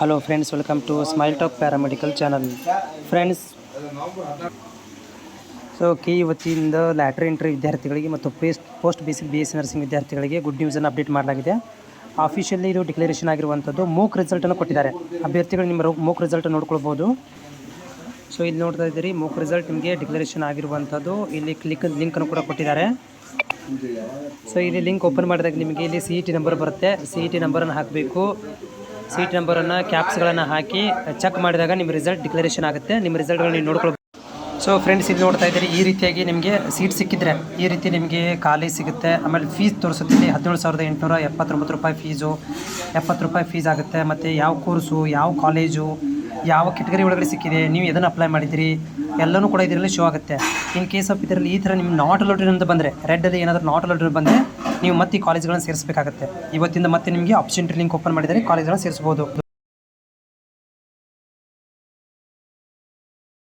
Hello friends welcome to smile top paramedical channel friends so K ವತಿಯಿಂದ lateral entry ವಿದ್ಯಾರ್ಥಿಗಳಿಗೆ ಮತ್ತು paste post basic B S C nursing ವಿದ್ಯಾರ್ಥಿಗಳಿಗೆ good ನ್ಯೂಸನ್ನು update ಮಾಡಲಾಗಿದೆ. Officially ಇದು declaration ಆಗಿರುವಂಥದ್ದು. ಮೂಕ್ ರಿಸಲ್ಟನ್ನು ಕೊಟ್ಟಿದ್ದಾರೆ. ಅಭ್ಯರ್ಥಿಗಳು ನಿಮ್ಮ ಮೂಕ್ ರಿಸಲ್ಟ್ ನೋಡ್ಕೊಳ್ಬೋದು. ಸೊ ಇಲ್ಲಿ ನೋಡ್ತಾ ಇದ್ದೀರಿ ಮೂಕ್ ರಿಸಲ್ಟ್ ನಿಮಗೆ ಡಿಕ್ಲರೇಷನ್ ಆಗಿರುವಂಥದ್ದು. ಇಲ್ಲಿ ಕ್ಲಿಕ್ ಲಿಂಕನ್ನು ಕೂಡ ಕೊಟ್ಟಿದ್ದಾರೆ. ಸೊ ಇಲ್ಲಿ ಲಿಂಕ್ ಓಪನ್ ಮಾಡಿದಾಗ ನಿಮಗೆ ಇಲ್ಲಿ ಸಿ ಇ ಟಿ ನಂಬರ್ ಬರುತ್ತೆ. ಸಿ ಇ ಟಿ ನಂಬರನ್ನು ಹಾಕಬೇಕು. ಸಿ ಇ ಟಿ ನಂಬರನ್ನು, ಕ್ಯಾಪ್ಸ್ಗಳನ್ನು ಹಾಕಿ, ಚೆಕ್ ಮಾಡಿದಾಗ ನಿಮ್ಮ ರಿಸಲ್ಟ್ ಡಿಕ್ಲರೇಷನ್ ಆಗುತ್ತೆ. ನಿಮ್ಮ ರಿಸಲ್ಟ್ಗಳು ನೀವು ನೋಡ್ಕೊಳ್ಬೋದು. ಸೊ ಫ್ರೆಂಡ್ಸ್ ಇಲ್ಲಿ ನೋಡ್ತಾ ಇದ್ದೀರಿ, ಈ ರೀತಿಯಾಗಿ ನಿಮಗೆ ಸೀಟ್ ಸಿಕ್ಕಿದ್ರೆ, ಈ ರೀತಿ ನಿಮಗೆ ಖಾಲಿ ಸಿಗುತ್ತೆ. ಆಮೇಲೆ ಫೀಸ್ ತೋರಿಸುತ್ತೆ ಹದಿನೇಳು ಸಾವಿರದ ಎಂಟುನೂರ ಎಪ್ಪತ್ತೊಂಬತ್ತು ರೂಪಾಯಿ ಫೀಸು ಎಪ್ಪತ್ತು ರೂಪಾಯಿ ಫೀಸ್ ಆಗುತ್ತೆ. ಮತ್ತು ಯಾವ ಕೋರ್ಸು ಯಾವ ಕಾಲೇಜು ಯಾವ ಕೆಟಗರಿ ಒಳಗಡೆ ಸಿಕ್ಕಿದೆ, ನೀವು ಇದನ್ನು ಅಪ್ಲೈ ಮಾಡಿದ್ದೀರಿ, ಎಲ್ಲನೂ ಕೂಡ ಇದರಲ್ಲಿ ಶೋ ಆಗುತ್ತೆ. ಇನ್ ಕೇಸ್ ಆಫ್ ಇದರಲ್ಲಿ ಈ ಥರ ನಿಮ್ಮ ನಾಟ್ ಅಲೋಟೆಡ್ ಅಂತ ಬಂದರೆ ರೆಡ್ಡಲ್ಲಿ ಏನಾದರೂ ನಾಟ್ ಅಲೋಟೆಡ್ ಬಂದರೆ ನೀವು ಮತ್ತೆ ಕಾಲೇಜ್ಗಳನ್ನು ಸೇರಿಸಬೇಕಾಗುತ್ತೆ. ಇವತ್ತಿಂದ ಮತ್ತೆ ನಿಮಗೆ ಆಪ್ಷನ್ ಲಿಂಕ್ ಓಪನ್ ಮಾಡಿದರೆ ಕಾಲೇಜ್ಗಳನ್ನು ಸೇರಿಸ್ಬೋದು.